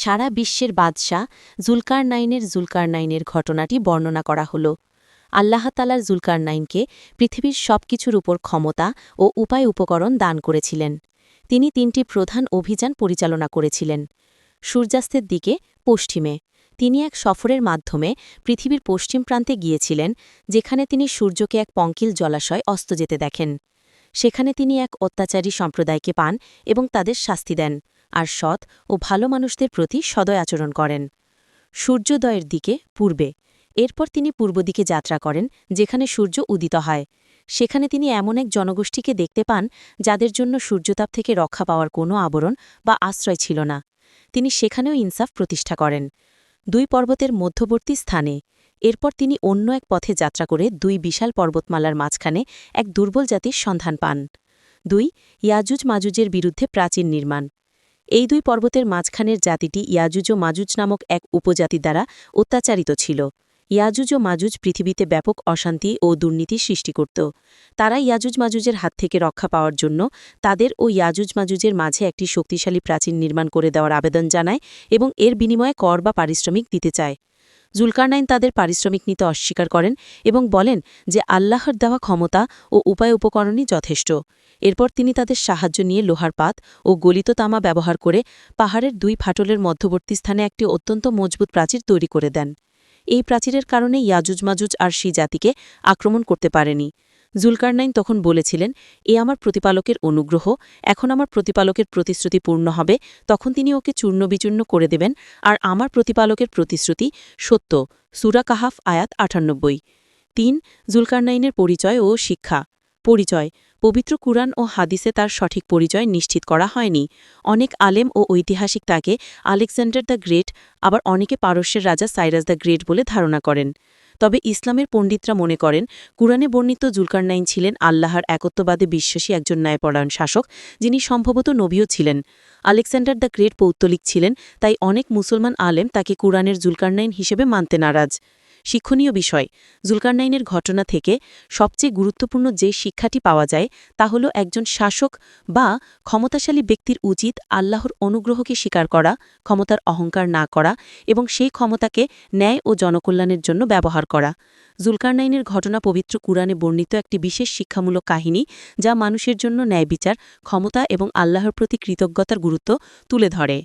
সারা বিশ্বের বাদশাহ জুলকার নাইনের জুলকার নাইনের ঘটনাটি বর্ণনা করা হল। আল্লাহতালার জুলকার নাইনকে পৃথিবীর সব কিছুর উপর ক্ষমতা ও উপায় উপকরণ দান করেছিলেন। তিনি তিনটি প্রধান অভিযান পরিচালনা করেছিলেন। সূর্যাস্তের দিকে পশ্চিমে। তিনি এক সফরের মাধ্যমে পৃথিবীর পশ্চিম প্রান্তে গিয়েছিলেন, যেখানে তিনি সূর্যকে এক পঙ্কিল জলাশয় অস্ত যেতে দেখেন। সেখানে তিনি এক অত্যাচারী সম্প্রদায়কে পান এবং তাদের শাস্তি দেন। আর সৎ ও ভালো মানুষদের প্রতি সদয় আচরণ করেন। সূর্যোদয়ের দিকে পূর্বে। এরপর তিনি পূর্ব দিকে যাত্রা করেন, যেখানে সূর্য উদিত হয়। সেখানে তিনি এমন এক জনগোষ্ঠীকে দেখতে পান, যাদের জন্য সূর্যতাপ থেকে রক্ষা পাওয়ার কোনো আবরণ বা আশ্রয় ছিল না। তিনি সেখানেও ইনসাফ প্রতিষ্ঠা করেন। দুই পর্বতের মধ্যবর্তী স্থানে। এরপর তিনি অন্য এক পথে যাত্রা করে দুই বিশাল পর্বতমালার মাঝখানে এক দুর্বল জাতির সন্ধান পান। দুই ইয়াজুজ মাজুজের বিরুদ্ধে প্রাচীন নির্মাণ। এই দুই পর্বতের মাঝখানের জাতিটি ইয়াজুজ ও মাজুজ নামক এক উপজাতি দ্বারা অত্যাচারিত ছিল। ইয়াজুজ ও মাজুজ পৃথিবীতে ব্যাপক অশান্তি ও দুর্নীতি সৃষ্টি করত। তারা ইয়াজুজ মাজুজের হাত থেকে রক্ষা পাওয়ার জন্য তাদের ও ইয়াজুজ মাজুজের মাঝে একটি শক্তিশালী প্রাচীন নির্মাণ করে দেওয়ার আবেদন জানায় এবং এর বিনিময়ে কর বা পারিশ্রমিক দিতে চায়। জুলকারনাইন তাদের পারিশ্রমিক নিতে অস্বীকার করেন এবং বলেন যে আল্লাহর দেওয়া ক্ষমতা ও উপায় উপকরণই যথেষ্ট। এরপর তিনি তাদের সাহায্য নিয়ে লোহার পাত ও গলিত তামা ব্যবহার করে পাহাড়ের দুই ফাটলের মধ্যবর্তী স্থানে একটি অত্যন্ত মজবুত প্রাচীর তৈরি করে দেন। এই প্রাচীরের কারণে ইয়াজুজ মাজুজ আর সেই জাতিকে আক্রমণ করতে পারেনি। জুলকারনাইন তখন বলেছিলেন, এ আমার প্রতিপালকের অনুগ্রহ, এখন আমার প্রতিপালকের প্রতিশ্রুতি পূর্ণ হবে, তখন তিনি ওকে চূর্ণবিচূর্ণ করে দেবেন, আর আমার প্রতিপালকের প্রতিশ্রুতি সত্য। সুরা কাহাফ, আয়াত আটানব্বই। তিন, জুলকারনাইনের পরিচয় ও শিক্ষা। পরিচয়, পবিত্র কুরআন ও হাদিসে তার সঠিক পরিচয় নিশ্চিত করা হয়নি। অনেক আলেম ও ঐতিহাসিক তাকে আলেকজান্ডার দ্য গ্রেট, আবার অনেকে পারস্যের রাজা সাইরাস দ্য গ্রেট বলে ধারণা করেন। তবে ইসলামের পণ্ডিতরা মনে করেন, কুরআনে বর্ণিত জুলকারনাইন ছিলেন আল্লাহর একত্ববাদে বিশ্বাসী একজন ন্যায়পরায়ণ শাসক, যিনি সম্ভবত নবীও ছিলেন। আলেকজান্ডার দ্য গ্রেট পৌত্তলিক ছিলেন, তাই অনেক মুসলমান আলেম তাকে কুরআনের জুলকারনাইন হিসেবে মানতে নারাজ। শিক্ষণীয় বিষয়। জুলকারনাইনের ঘটনা থেকে সবচেয়ে গুরুত্বপূর্ণ যে শিক্ষাটি পাওয়া যায় তা হল একজন শাসক বা ক্ষমতাশালী ব্যক্তির উচিত আল্লাহর অনুগ্রহকে স্বীকার করা, ক্ষমতার অহংকার না করা এবং সেই ক্ষমতাকে ন্যায় ও জনকল্যাণের জন্য ব্যবহার করা। জুলকারনাইনের ঘটনা পবিত্র কুরআনে বর্ণিত একটি বিশেষ শিক্ষামূলক কাহিনী যা মানুষের জন্য ন্যায় বিচার, ক্ষমতা এবং আল্লাহর প্রতি কৃতজ্ঞতার গুরুত্ব তুলে ধরে।